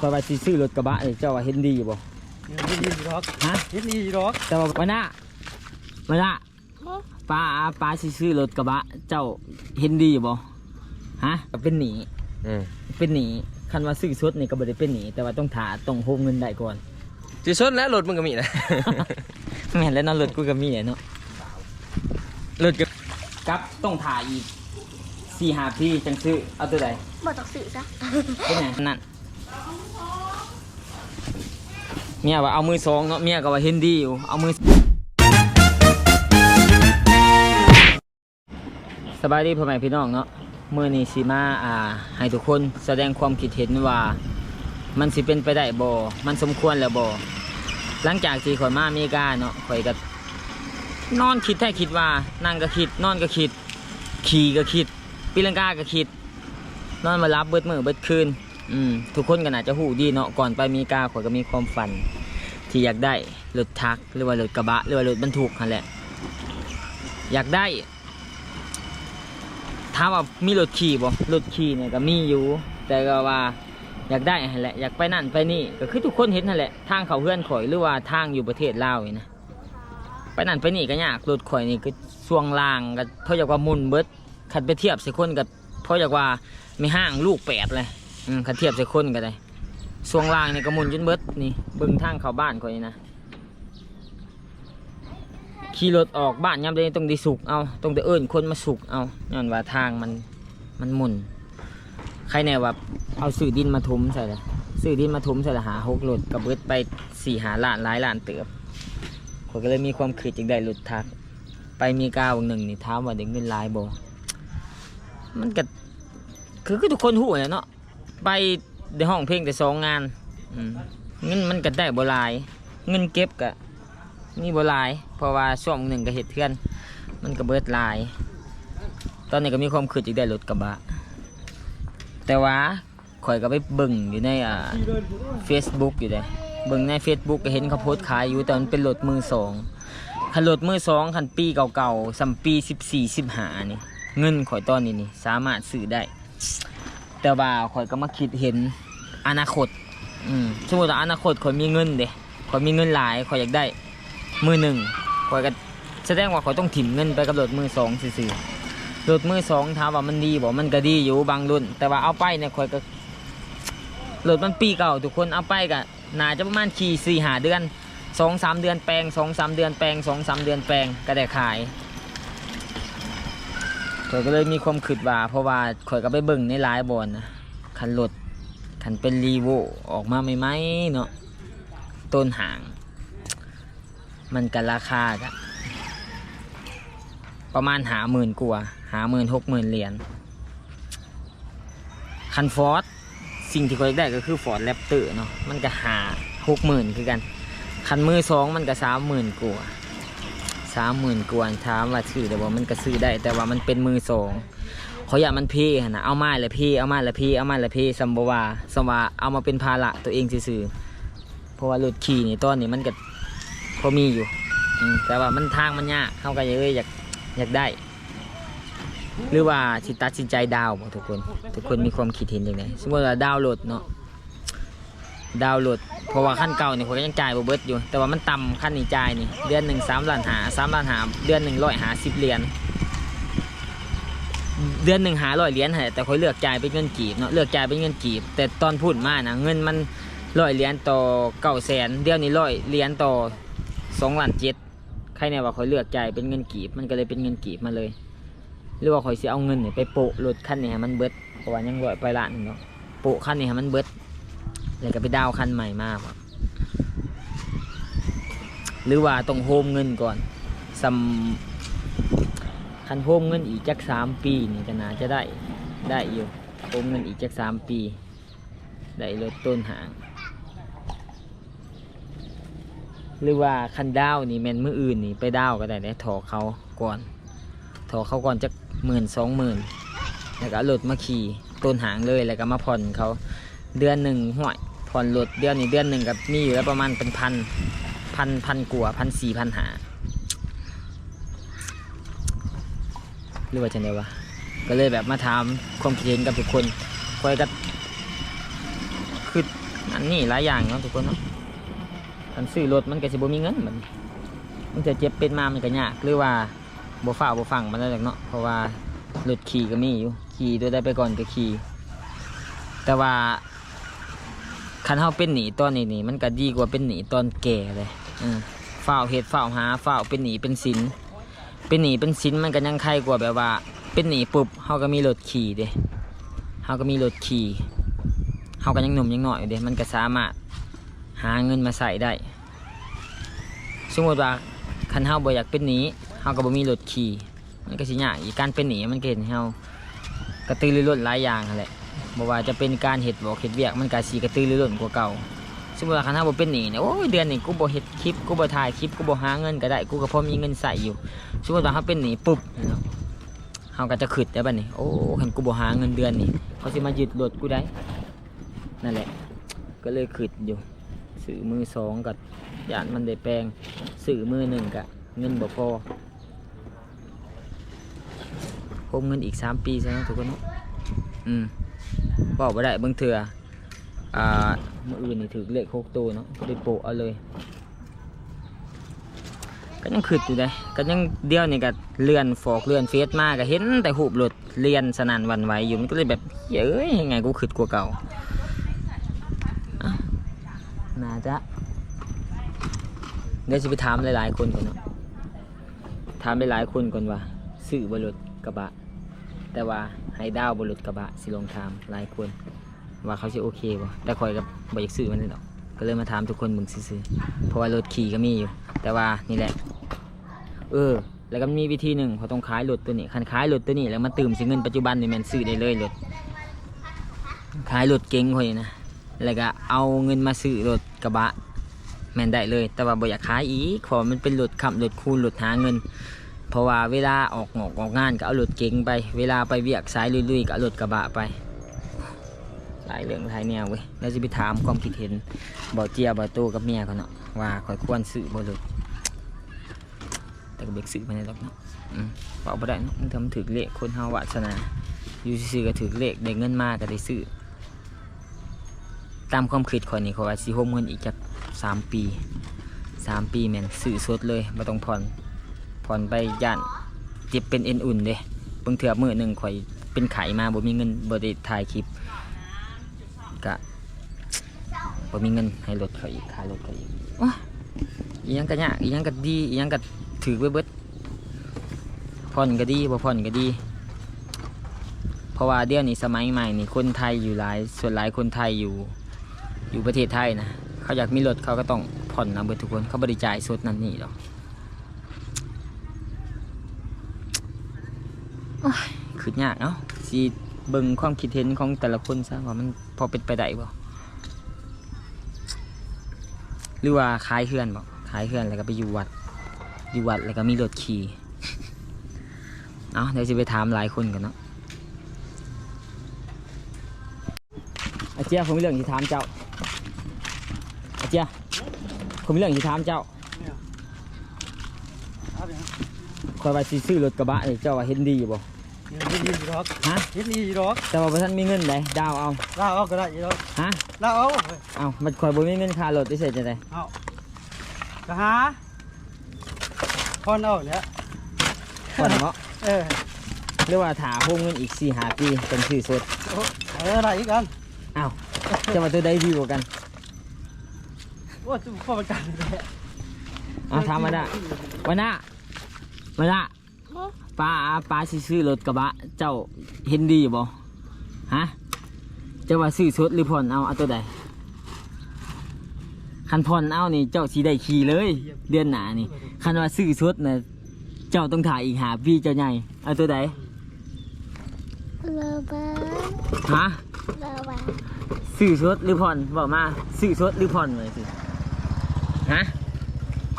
คอยว่าสิซื้อรถกระบะนี่เจ้าว่าเห็นดีบ่เฮ็ดดีดอกฮะเฮ็ดดีดอกแต่ว่าวันน่ะวันน่ะป้าป้าสิซื้อรถกระบะ เจ้าเห็นดีบ่ฮะก็เป็นหนีอืมเป็นหนีคันว่าซื้อสดนี่ก็บ่ได้เป็นหนีแต่ว่าต้องถาต้องโฮมเงินได้ก่อนจีสดแล้วรถมึงก็มีนะแม่นแล้วเนาะรถกูก็มีอะเนาะรถกับกับต้องถ่ายอีกสี่หาพี่จังซื้อเอาตัวใดบอกจากสื่อซะเป็นไงนั่น เมียว่าเอามือสองเนาะเมียก็ว่าเห็นดีอยู่เอามือสบายดีพ่อแม่พี่น้องเนาะเมื่อนี้สิมาอ่า ให้ทุกคนแสดงความคิดเห็นว่า มันสิเป็นไปได้บ่มันสมควรแล้วบ่หลังจากที่ข่อยมาเมริกาเนาะข่อยก็นอนคิดแท้คิดว่า นั่งก็คิด นอนก็คิด ขี่ก็คิดปีลังกาก็คิด นอนมารับเบิดมือเบิดคืน อืมทุกคนก็น่าจะหูดีเนาะก่อนไปมีกาข่อยก็มีความฝัน ที่อยากได้รถทักหรือว่ารถกระบะหรือว่ารถบรรทุกนั่นแหละ อยากได้ถามว่ามีรถขี่บ่รถขี่เนี่ยก็มีอยู่ แต่ก็ว่าอยากได้นั่นแหละอยากไปนั่นไปนี่ก็คือทุกคนเห็นนั่นแหละทางเขาเพื่อนข่อยหรือว่าทางอยู่ประเทศลาวนี่นะไปนั่นไปนี่ก็ยากรถข่อยนี่ก็ช่วงล่างก็เพราะอยากว่ามุนเบิดคันไปเทียบส่คนกับเพราะอยากว่าไม่ห้างลูกแปดเลย อืมคันเทียบใส่คนก็ได้ช่วงล่างนี่ก็หมุนจนเบิดนี่บิ่งทางเข้าบ้านข่อยนี่นะขี่รถออกบ้านยามใดต้องได้สุกเอาต้องได้เอิ้นคนมาสุกเอาย้อนว่าทางมันมันหมุนใครแน่ว่าเอาสื่อดินมาถมใส่เลยสื่อดินมาถมใส่ละหาหกรถกับเบิดไปสี่หาล้านหลายล้านเติบผมก็เลยมีความคิดจากได้รถทัก ไปมีกาวหนึ่งนี่ถาว่าเด็กเงินลายบมันก็คือคือทุกคนหู้แหละเนาะ ไปในห้องเพลงแต่สองงานเงินมันก็ได้บลาย เงินเก็บก็มีบ่หลาย เพราะว่าช่วงหนึ่งก็เห็ดเทือน มันก็เบิดลาย ตอนนี้ก็มีความคิดจากได้รถกระบะ แต่ว่าข่อยก็ไปบิ่งอยู่ในอ่า Facebook อยู่เลยบิ่งใน Facebook ก็เห็นเขาโพสต์ขายอยู่แต่มันเป็นรถมือสองคันรถมือสองคันปีเก่าๆสัมปี14 15นี่เงินข่อยตอนนี้นี่สามารถซื้อได้ แต่ว่าข่อยก็มาคิดเห็นอนาคต อืมสมมติว่าอนาคตข่อยมีเงินเด้ข่อยมีเงินหลายข่อยอยากได้มือหนึ่งข่อยก็แสดงว่าข่อยต้องถิ่มเงินไปกับรถมือสองซื่อๆรถมือสองถามว่ามันดีบอกมันก็ดีอยู่บางรุ่น แต่ว่าเอาไปเนี่ยคอยก็รถมันปีเก่าทุกคนเอาไปก็น่าจะประมาณขี่สี่หาเดือนสองสามเดือนแปลงสองสามเดือนแปลงสองสามเดือนแปลงก็ได้ขาย ข่อยก็เลยมีความคิดว่า เพราะว่าข่อยก็ไปเบิ่งในหลายบอนนะคันรถคันเป็นรีโวออกมาใหม่ๆเนาะต้นหาง มันกันราคากันประมาณหาหมื่นกว่าหาหมื่นหกหมื่นเหรียญคันฟอร์ดสิ่งที่ขาอยได้ก็คือฟอร์ดแรปเตอร์เนาะมันก็หาหกหมื่นคือกัน คันมือสองมันก็สามหมื่นกว่า สามหมื่นกว่าถามว่าซื้อแต่ว่ามันก็ซื้อได้ แต่ว่ามันเป็นมือสองเขาอยากมันพหั่นะเอามาละเพเอามาละเพเอามาละเพซัมบวาซัมวาเอามาเป็นภาระตัวเองซื่อเพราะว่ารถขี่นี่ตอนนี้มันก็พอมีอยู่แต่ว่ามันทางมันยากเข้าก็เยอะอยากอยากได้ หรือว่าสิตัดสินใจดาวน์บ่ทุกคน ทุกคนมีความคิดเห็นยังไงสมมติว่าดาวโหลดเนาะ ดาวน์โหลดเพราะว่าขั้นเก่านี่ผมก็ยังจ่ายบ่เบิดอยู่ แต่ว่ามันต่ำขั้นนี้จ่ายนี่เดือนหนึ่งสามล้านหาสามล้านหาเดือนหนึ่งร้อยหาสิบเหรียญเดือนหนึ่งหาร้อยเหรียญแต่คอยเลือกจ่ายเป็นเงินกีบเนาะเลือกจ่ายเป็นเงินกีบ แต่ตอนพูดมานะเงินมันร้อยเหรียญต่อเก้าแสนเดือนนี้ร้อยเหรียญต่อสองล้านเจ็ดใครเนี่ยว่าคอยเลือกจ่ายเป็นเงินกีบ มันก็เลยเป็นเงินกีบมาเลย หรือว่าคอยสิเอาเงินเนี่ยไปโปะรถคันนี้ให้มันเบิดเพราะว่ายังร้อยไปล้านหนึ่งเนาะโปะคันนี้ให้มันเบิด แล้วก็ไปดาวคันใหม่มาครับหรือว่าต้องโฮมเงินก่อนซัมคันโฮมเงินอีกจักสามปีนี่ก็น่าจะได้ได้อยู่โฮมเงินอีกจักสามปี ได้รถต้นหาง หรือว่าคันดาวนี่แมนมืออื่นนี่ไปดาวก็ได้ได้ถอเขาก่อนถอเขาก่อนจักหมื่นสองหมื่นแล้วก็เอารถมาขี่ต้นหางเลยแล้วก็มาผ่อนเขาเดือนหนึ่งห่วย ผ่อนรถเดือนนี้เดือนหนึ่งกับมีอยู่แล้วประมาณเป็นพันพันพันกว่าพันสี่พันหาหรือว่าจะไงวะก็เลยแบบมาถามความคิดเห็นกับทุกคนคอยก็คืออันนี้หลายอย่างเนาะทุกคนเนาะคันซื้อรถมันก็สิบ่มีเงินมันมันจะเจ็บเป็นมามันก็ยากหรือว่าบ่ฟ้าบ่ฟังมันได้เนาะเพราะว่ารถขี่ก็มีอยู่ขี่ตัวได้ไปก่อนก็ขี่แต่ว่า คันเฮาเป็นหนีตอนนี้นี่มันก็ดีกว่าเป็นหนีตอนแก่เลยเฝ้าวเฮ็ดฝ้าวหาฝ้าวเป็นหนีเป็นสินเป็นหนีเป็นสินมันก็ยังใครกว่าแบบว่า เป็นหนีปุ๊บเฮาก็มีรถขี่เด้เฮาก็มีรถขี่เฮาก็ยังหนุ่มยังหน่อยอยู่เด้มันก็สามารถหาเงินมาใส่ได้สมมติว่าคันเฮาบ่อยากเป็นหนีเฮาก็บ่มีรถขี่มันก็สิยากอีการเป็นหนีมันเห็นเฮากระตือรือร้นหลายอย่างกันแหละ บ่ว่าจะเป็นการเฮ็ดบ่เฮ็ดเวียกมันก็สิกระตือรือร้นกว่าเก่าสมมติว่าคันเฮาบ่เป็นหนี้เนี่ยโอ้ยเดือนนี้กูบ่เฮ็ดคลิปกูบ่ถ่ายคลิปกูบ่หาเงินก็ได้กูก็พอมีเงินใส่อยู่สมมติว่าเฮาเป็นหนี้ปุ๊บเนาก็จะขึ้นได้บัดนี้โอ้คันกูบ่หาเงินเดือนนี่เขาสิมาหยึดรถกูได้นั่นแหละ ก็เลยขึ้นอยู่ซื้อมือสองกับยานมันได้แปลงซื้อมือหนึ่งกะเงินบ่พอคมเงินอีกสามปีซะเนาะทุกคนอืม บอกบ่ได้เบิ่งเถื่ออ่าเมื่ออื่นนี่ถือเลขหกตัวเนาะได้โปะเอาเลย ก็ยังขึ้นอยู่เลยก็ยังเดียวนี่ก็เลื่อนฟอกเลื่อนเฟซมากก็เห็นแต่หูบหลุดเลียนสนั่นวันไหวอยู่มันก็เลยแบบเย้ยยังไงกูขึ้นกว่าเก่าน่าจะเดี๋ยวจะไปถามหลายๆคนก่อนเนาะถามหลายๆคนก่อนว่าซื้อบรถกระบะ แต่ว่า ให้ดาวบรถกระบะสิลองถามหลายคนว่าเขาจะโอเคบ่แต่คอยกับบอยากซื้อมันเลยดอกก็เลยมาถามทุกคนมึงซื้อเพราะว่ารถขี่ก็มีอยู่ แต่ว่านี่แหละ เออ แล้วก็มีวิธีหนึ่งเขาต้องขายรถตัวนี้คันขายรถตัวนี้แล้วมาตื่มสิเงินปัจจุบันนี่แมันซื้อได้เลยรถขายรถเก๋งคนนี้นะแล้วก็เอาเงินมาซื้อรถกระบะแมนได้เลย แต่ว่าบอยากขายอีกเพราะมันเป็นรถขับรถคูณรถหาเงิน เพราะว่าเวลาออกงอกออกงานก็เอารถเก๋งไป เวลาไปเวียกสายลุยๆก็เอารถกระบะไปหลายเรื่องหลายแนวเว้ยแล้วจะไปถามความคิดเห็นบ่เจียบ่โตกับเมียเขาเนาะว่าคอยควรซื้อบ่รถแต่ก็เบกซื้อไปในดอกเนาะอืมบอกบ่ได้เนาะมันทำถึกเลขคนเฮาวาสนาอยู่ซื่อก็ถึกเลขได้เงินมาก็ได้ซื้อตามความคิดข่อยนี่เขาว่าสิโฮมเงินอีกจักสามปีสามปีแม่นซื้อสดเลยบ่ต้องผ่อน ผ่อนไปย่านเจ็บเป็นเอ็นอุ่นเด้เบิ่งเถื่อมือหนึ่งข่อยเป็นไขมาบ่มีเงินบ่ได้ถ่ายคลิปกะบ่มีเงินให้รถเขาอีกค่ารถเขาอีกโอ้ยอียังก็ยากอียังก็ดีอียังก็ถือไว้เบิดผ่อนก็ดีบ่ผ่อนก็ดี เพราะว่าเดี๋ยวนี้สมัยใหม่นี่คนไทยอยู่หลายส่วนหลายคนไทยอยู่อยู่ประเทศไทยนะเขาอยากมีรถเขาก็ต้องผ่อนนะเบิดทุกคนเขาบริจายสดนั่นนี่หรอกโอ้ย คือยากเนาะสิเบิ่งความคิดเห็นของแต่ละคนซะว่ามันพอเป็นไปได้บ่หรือว่าขายเพื่อนบ่ขายเพื่อนแล้วก็ไปอยู่วัดอยู่วัดแล้วก็มีรถขี่เอาเดี๋ยวจะไปถามหลายคนกันเนาะอาเจียผมมีเรื่องที่ถามเจ้าอาเจียผมมีเรื่องที่ถามเจ้า คอยว่าสิซื้อรถกระบะนี่เจ้าว่าเห็นดีอยู่บ่เดี๋ยวได้ยินอยู่ดอกฮะเฮ็ดดีอยู่ดอกแต่ว่าบ่ท่านมีเงินเลยดาวเอาลากเอาก็ได้อยู่ดอกฮะลากเอาเอามันคอยบ่มีเงินค่ารถได้เสร็จจังไดเอาก็หาพอนเอาเนี่ยผ่อนเนาะเออหรือว่าถาโฮมเงินอีก4 5ปีเป็นซื้อสดเอออะไรอีกกันอ้าวจะมาตัวใดดีกว่ากันว่าจุ๊บพ่อประกันเลยเอาถามมาได้วันหน้า วันหน้าป้าป้าสิซื้อรถกระบะ เจ้าเห็นดีบ่ฮะเจ้าว่าซื้อสดหรือผ่อนเอาเอาตัวใดคันผ่อนเอานี่เจ้าสีได้ขี่เลย เดือนหนานี่คันว่าซื้อสดน่ะเจ้าต้องถ่ายอีกหาพี่เจ้าใหญ่เอาตัวใดโรเบิร์ตฮะโรเบิร์ตซื้อสดหรือผ่อนบอกมาซื้อสดหรือผ่อนเลยสิฮะ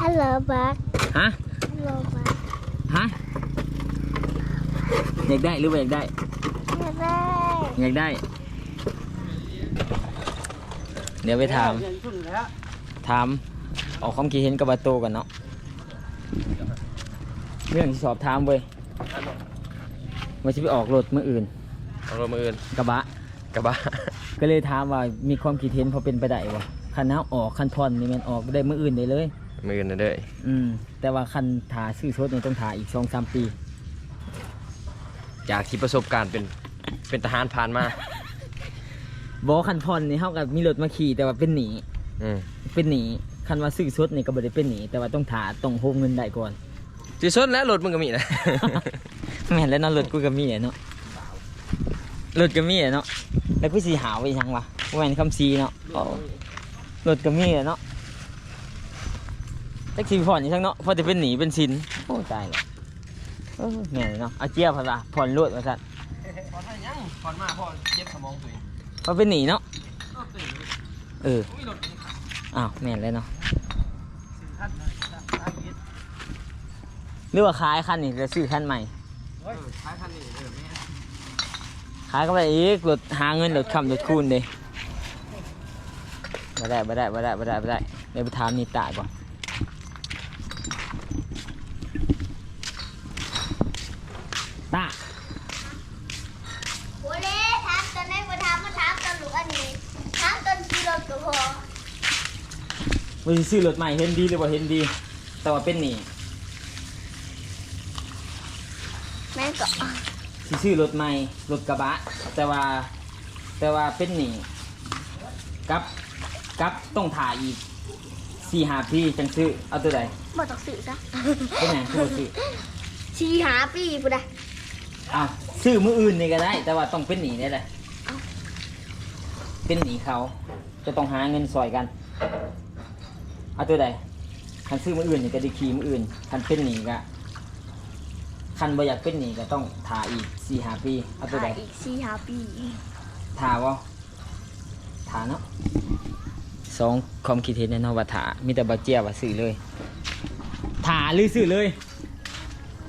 ฮัลโหลเบิร์ตฮะโรเบิร์ต ฮะอยากได้หรือไม่อยากได้ไม่ได้อยากได้ เดี๋ยวไปถามเดี๋ยวชุ่มแล้วถามออกความคิดเห็นกับบาโตกันเนาะเรื่องที่สอบถามเว้ยว่าจะไปออกรถเมื่ออื่น เอารถมืออื่นกระบะ กระบะ ก็เลยถามว่ามีความคิดเห็นพอเป็นไปได้บ่คันน้าออกคันพรนี่แมันออกได้มื้ออื่นได้เลย มือนะเด้ออืมแต่ว่าคันถาซื้อชดนี่ต้องถาอีก2-3ปี จากที่ประสบการณ์เป็นเป็นทหารผ่านมาบ่คันพรนี่เฮาก็มีรถมาขี่แต่ว่าเป็นหนีอืมเป็นหนีคันว่าซื้อชดนี่ก็บ่ได้เป็นหนีแต่ว่าต้องถาต้องโฮมเงินได้ก่อนสิชนแล้วรถมึงก็มีนะ แม่นแล้วเนาะรถกูก็มีอะเนาะรถก็มีอะเนาะแล้วกูสิหาไว้ยังวะบ่แม่นคำซีเนาะเอารถก็มีอะเนาะ แท็กซี่ผ่อนนี่ทั้งเนาะพอจะเป็นหนีเป็นสินโอ้ตายแล้วเออแม่นเนาะเอาเจียบพนละผ่อนรถว่าซั่นผ่อนยังผ่อนมาพ่อเจ็บสมองตัวเองพอเป็นหนีเนาะเอออ้าวแม่นเลยเนาะหรือว่าขายคันนี่จะซื้อคันใหม่ใช้คันนี้เออแม่ขายก็ไปอีกรถหาเงินรถคำรถคูณเด้บ่ได้บ่ได้บ่ได้บ่ได้บ่ได้เดี๋ยวไปถามนิตาก่อน ตาโอ้เล่ถามตอนไหนมาถามมาถามตอนหลูกอันนี้ถามตอนขี่รถก็พอว่าสิซื้อรถใหม่เห็นดีหรือว่าเห็นดี แต่ว่าเป็นหนี้แม่ก็สิซื้อรถใหม่รถกระบะ แต่ว่าแต่ว่าเป็นหนี้กับกับต้องถ่ายอีกสี่หาพี่จังซื้อเอาตัวใดบ่ต้องซื้อซะเป็นไงคือบ่ซื้อชีหาปีพุ่นน่ะ อ้าวซื้อมืออื่นนี่ก็ได้ แต่ว่าต้องเป็นหนี้นี่แหละเป็นหนี้เขา จะต้องหาเงินซอยกันเอาตัวใดคันซื้อมืออื่นนี่ก็ไดีขี่มืออื่นคันเป็นหนี้ก็คันบ่อยากเป็นหนี้ก็ต้องถ่าอีกสี่หาปีเอาตัวหาใดอีกชีหาปีถ่าวะถ่าเนาะสองความคิดเห็นในเนาะว่าถ่ามีแต่บาเจียว่าซื้อเลยถ่าหรือซื้อเลย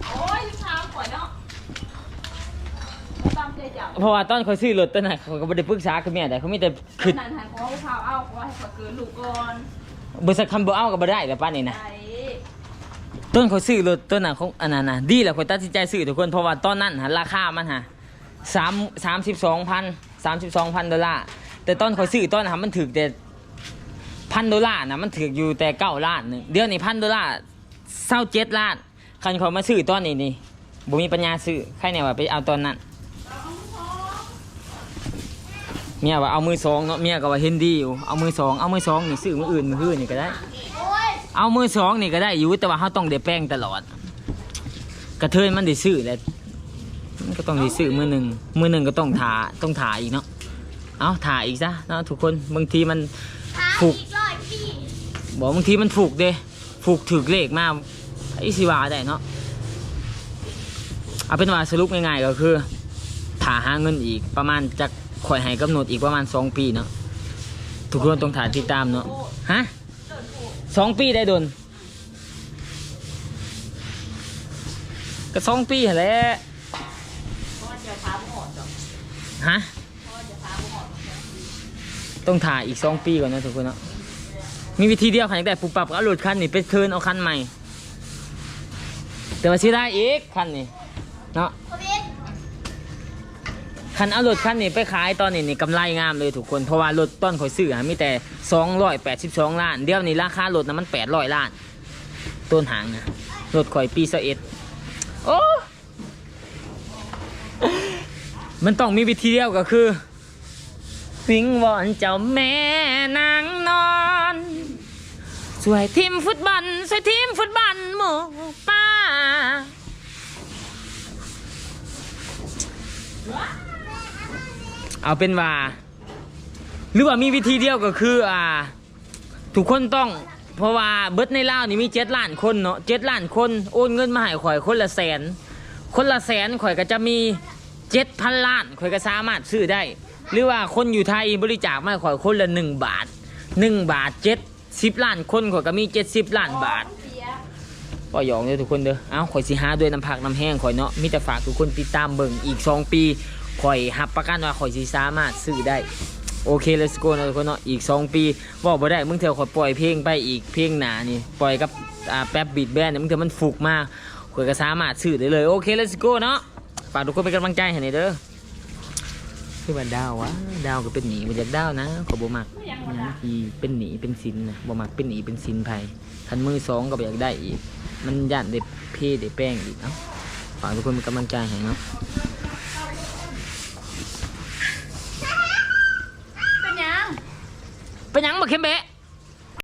โอ้ยช้าข่อยเนาะตามใจจับ เพราะว่าตอนเขาซื้อรถตอนนั้นเขาก็ไม่ได้ปรึกษากับแม่แต่เขามีแต่คือนั่นหันของเขาเอาขอให้ขอเกินลูกก่อนบริษัทคำบ่เอาก็บ่ได้แต่ป้านนี่นะ ไอ้ต้นเขาซื้อรถต้นน่ะของอันนั้นนะดีแหละคนตัดสินใจซื้อทุกคนเพราะว่าตอนนั้นหาราคามันฮะสามสามสิบสองพันสามสิบสองพันดอลลาร์แต่ตอนเขาซื้อตอนนั้นมันถึกแต่พันดอลลาร์นะมันถึกอยู่แต่เก้าล้านหนึงเดี๋ยวนี้พันดอลลาร์เศร้าเจ็ดล้านคันเขามาซื้อตอนนี้นี่บ่มีปัญญาซื้อใครเนี่ยว่าไปเอาตอนนั้น เมียว่าเอามือสองเนาะเมียก็ว่าเห็นดีอยู่เอามือสองเอามือสองนี่ซื้อมืออื่นมืออื่นนี่ก็ได้ เอามือสองนี่ก็ได้อยู่แต่ว่าเขาต้องได้แป้งตลอด กระเทยมันได้ซื้อแหล้วมันก็ต้องได้ซื้อมือหนึ่งมือหนึ่งก็ต้องถาต้องถาอีกเนาะเอาถาอีกซะเนาะทุกคนบางทีมันหาถูกบอกบางทีมันถูกเด้ถูกถือเลขมาไอ้สิวาได้เนาะเอาเป็นว่าสรุปง่ายๆก็คือถาหาเงินอีกประมาณจะ ข่อยให้กำหนดอีกประมาณสองปีเนาะทุกคนต้องถ่ายติดตามเนาะฮะสองปีได้โดนก็สองปีแหละฮะต้องถ่ายอีกสองปีก่อนนะทุกคนเนาะมีวิธีเดียวค่ะแต่ปุ๊บปับก็เอารถคันนี้ไปเทินเอาคันใหม่แต่ว่าสิได้อีกคันนี้เนาะ คันเอารถคันนี้ไปขายตอนนี้นี่กำไรงามเลยทุกคนเพราะว่ารถต้นข่อยซื้อมีแต่282ล้าน เดี๋ยวนี้ราคารถนะมัน800ล้าน ต้นหางนะรถข่อยปี21โอ้มันต้องมีวิธีเดียวก็คือวิงวอนเจ้าแม่นางนอนสวยทีมฟุตบอลสวยทีมฟุตบอลหมูป่า เอาเป็นว่า หรือว่ามีวิธีเดียวก็คืออ่า ทุกคนต้อง เพราะว่าเบิร์ดในลาวนี่มีเจ็ดล้านคนเนาะเจ็ดล้านคนโอนเงินมาให้ข่อยคนละแสน คนละแสนข่อยก็จะมีเจ็ดพันล้านข่อยก็สามารถซื้อได้ หรือว่าคนอยู่ไทยบริจาคมาให้ข่อยคนละหนึ่งบาทหนึ่งบาทเจ็ดสิบล้านคนข่อยก็มีเจ็ดสิบล้านบาทก็ยองเด้อทุกคนเด้อ เอ้าข่อยสิหาด้วยน้ำผักน้ำแห้งข่อยเนาะ มีแต่ฝากทุกคนติดตามเบิ่งอีก 2 ปี ข่อยหับประกันว่าข่อยสิสามารถซื้อได้โอเค let's go นะทุกคนเนาะอีก 2 ปีบอกบ่ได้มึงเถอะข่อยปล่อยเพลงไปอีกเพลงหนานี่ปล่อยกับแป๊บบีทแบนเนี่ยมึงเถอะมันฟุกมากข่อยก็สามารถซื้อได้เลยโอเค let's go เนาะฝากทุกคนเป็นกำลังใจให้หน่อยเด้อคือว่าดาววะดาวก็เป็นหนีมาจากดาวนะขอบ่มักไม่ยังหวะยังนะที่เป็นหนีเป็นสินนะบ่มักเป็นหนีเป็นสินไผคันมือสองก็บ่อยากได้อีก มันย่านได้เพได้แป้งอีกเนาะฝากทุกคนเป็นกำลังใจให้เนาะ เป็